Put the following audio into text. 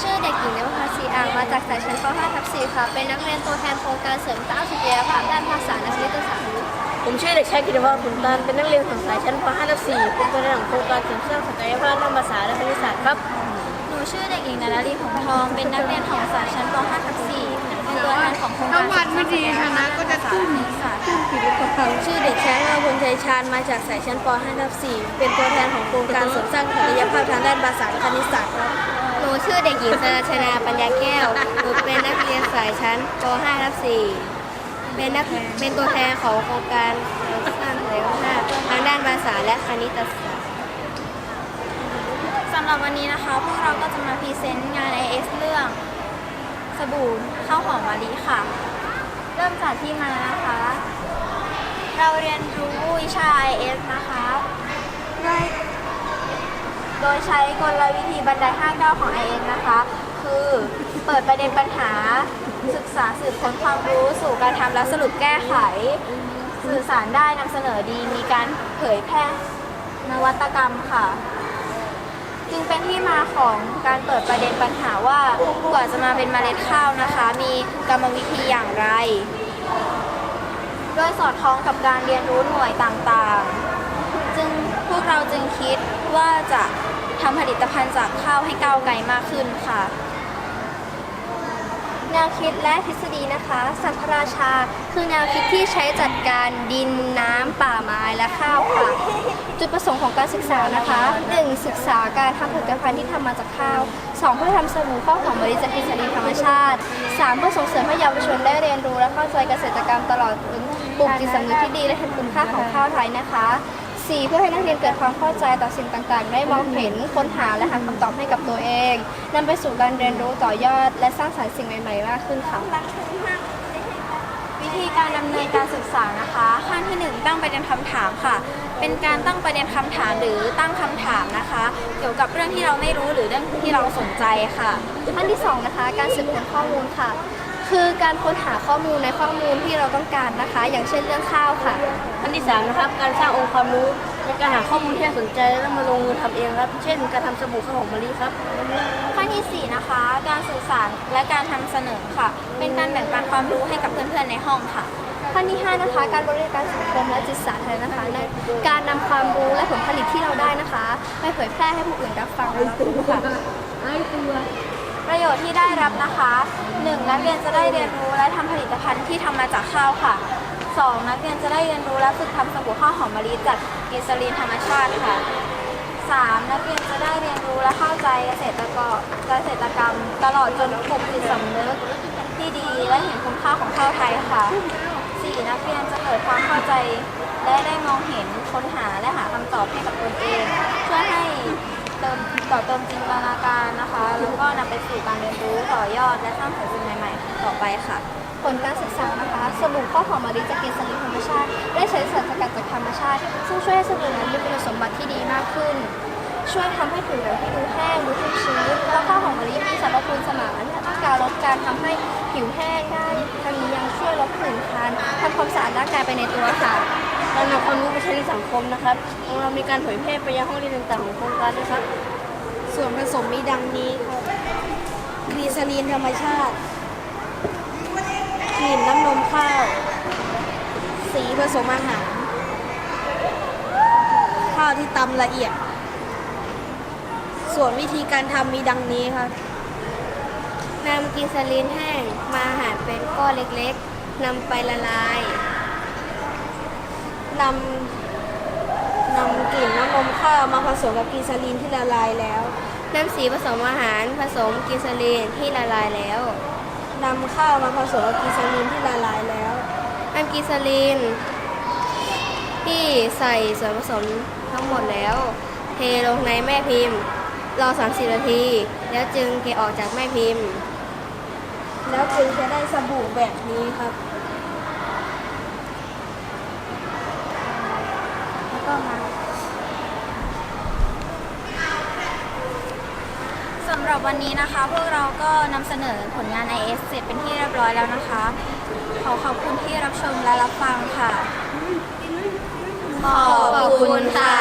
ชื่อเด็กหญิงนภาสีอ่างมาจากสายชั้นป .5 ทับ4ค่ะ เป็นนักเรียนตัวแทนโครงการเสริมสร้างศักยภาพด้านภาษาและคณิตศาสตร์ผมชื่อเด็กชายกิติวัฒน์ขุนตานเป็นนักเรียนของสายชั้นป .5 ทับ4เป็นตัวแทนของโครงการเสริมสร้างศักยภาพด้านภาษาและคณิตศาสตร์ครับหนูชื่อเด็กหญิงนาราลีหงทอง เป็นนักเรียนของสายชั้นป .5 ทับ4เป็นตัวแทนของโครงการถ้าวันไม่ดีนะก็จะทุ่มผมชื่อเด็กชายมาบุญชัยชาญมาจากสายชั้นป .5 ทับ4เป็นตัวแทนของโครงการเสริมสร้างศักยภาพทางด้านภาษาและคณิตศาสตร์ครับห นูชื่อเด็กหญิงสราชนาปัญญาแก้ว หนูเป็นนักเรียนสายชั้นป .5 ทับ4เป็นนักเป็นตัวแทนของโครงการสร้างศักยภาพทางด้านภาษาและคณิตศาสตร์สำหรับวันนี้นะคะ พวกเราก็จะมาพรีเซนต์งาน IS เรื่อง สบู่ข้าวหอมมะลิค่ะ เริ่มจากที่มานะคะ เราเรียนรู้วิชา IS นะคะด้วย โดยใช้กลวิธีบันได5ก้าของ IS นะคะ คือเปิดประเด็นปัญหา ศึกษาสืบค้นความรู้สู่การทำและสรุปแก้ไข สื่อสารได้นำเสนอดีมีการเผยแพร่นวัตกรรมค่ะ จึงเป็นที่มาของการเปิดประเด็นปัญหาว่ากว่าจะมาเป็นมเมล็ดข้าวนะคะ มีกรรมวิธีอย่างไร ด้วยสอดคล้องกับการเรียนรู้หน่วยต่างๆ เราจึงคิดว่าจะทำผลิตภัณฑ์จากข้าวให้ก้าวไกลมากขึ้นค่ะ แนวคิดและทฤษฎีนะคะ สัมพราชาคือแนวคิดที่ใช้จัดการดินน้ำป่าไม้และข้าวค่ะ จุดประสงค์ของการศึกษานะคะ 1. ศึกษาการทำผลิตภัณฑ์ที่ทำมาจากข้าว 2. เพื่อทำสบู่ข้าวหอมมะลิจากกลิ่นสาลีธรรมชาติ 3. เพื่อส่งเสริมให้เยาวชนได้เรียนรู้และเข้าใจเกษตรกรรมตลอดถึงปลูกจิตสำนึกที่ดีและเห็นคุณค่าของข้าวไทยนะคะ 4. เพื่อให้นักเรียนเกิดความเข้าใจต่อสิ่งต่างๆ ได้มองเห็นค้นหาและหาคำตอบให้กับตัวเองนำไปสู่การเรียนรู้ต่อยอด และสร้างสรรค์สิ่งใหม่ๆมากขึ้นค่ะวิธีการดำเนินการศึกษานะคะขั้นที่หนึ่งตั้งประเด็นคำถามค่ะ เป็นการตั้งประเด็นคำถามหรือตั้งคำถามนะคะ เกี่ยวกับเรื่องที่เราไม่รู้หรือเรื่องที่เราสนใจค่ะขั้นที่สองนะคะ การสืบค้นข้อมูลค่ะ คือการค้นหาข้อมูลในข้อมูลที่เราต้องการนะคะ อย่างเช่นเรื่องข้าวค่ะ ขั้นที่3นะครับ การสร้างองค์ความรู้ในการหาข้อมูลที่น่าสนใจแล้วมาลงมือทำเองครับ เช่น การทำสบู่ข้าวหอมมะลิครับขั้นที่ 4 นะคะ การสื่อสารและการทำเสนอค่ะ เป็นการแบ่งปันความรู้ให้กับเพื่อนๆในห้องค่ะขั้นที่ 5 นะคะ การบริการสังคมและจิตสาธารณะนะคะในการนำความรู้และผลผลิตที่เราได้นะคะ ไปเผยแพร่ให้ผู้อื่นรับฟังและรับรู้ค่ะ ชน์ที่ได้รับนะคะ 1. นักเรียนจะได้เรียนรู้และทำผลิตภัณฑ์ที่ทำมาจากข้าวค่ะ 2. นักเรียนจะได้เรียนรู้และฝึกทำสบู่ข้าวหอมมะลิจากกลีเซอรีนธรรมชาติค่ะ 3. นักเรียนจะได้เรียนรู้และเข้าใจเกษตรกรเกษตรกรรม ตลอดจนปลุกจิตสำนึกที่ดีและเห็นคุณค่าของข้าวไทยค่ะ 4. นักเรียนจะเกิดความเข้าใจ และได้มองเห็นค้นหาและหาคำตอบให้กับตนเองช่วยให้ เติมต่อเติมจินตนาการนะคะ แล้วก็นำไปสู่การเรียนรู้ต่อยอดและสร้างสรรค์สิ่งใหม่ๆ ต่อไปค่ะ ผลการศึกษานะคะ สบู่ข้าวหอมมะลิจากกลิ่นสาลีธรรมชาติ ได้ใช้สารสกัดจากธรรมชาติ ซึ่งช่วยให้สบู่นั้นมีคุณสมบัติที่ดีมากขึ้น ช่วยทำให้ผิวหนังที่ดูแห้งดูชุ่มชื้นแล้วข้าวหอมมะลิมีสรรพคุณสมานการลดการทำให้ผิวแห้งได้ทั้งนี้ยังช่วยลดผื่นคันทำความสะอาดร่างกายไปในตัวค่ะ การนำความรู้ไปใช้ในสังคมนะครับของเรามีการเผยแพร่ไปยังห้องเรียนต่างๆของโครงการนะครับ ส่วนผสมมีดังนี้ครับกรีซาลีนธรรมชาติกลิ่นน้ำนมข้าว สีผสมอาหาร ข้าวที่ตำละเอียด ส่วนวิธีการทำมีดังนี้ครับนำกลีเซอรีนแห้งมาหั่นเป็นก้อนเล็กๆนำไปละลาย นำนำกลิ่นน้ำนมข้าวมาผสมกับกรีซาลีนที่ละลายแล้วน้ำสีผสมอาหารผสมกลีเซอรีนที่ละลายแล้วนำข้าวมาผสมกับกรีซาลีนที่ละลายแล้วนำกลีเซอรีนที่ใส่ส่วนผสมทั้งหมดแล้ว เทลงในแม่พิมพ์รอ 30 นาที แล้วจึงเกออกจากแม่พิมพ์ แล้วจึงจะได้สบู่แบบนี้ครับ แล้ว ก็มาสำหรับวันนี้นะคะ พวกเราก็นำเสนอผลงาน IS เสร็จเป็นที่เรียบร้อยแล้วนะคะ ขอขอบคุณที่รับชมและรับฟังค่ะ ขอบคุณค่ะ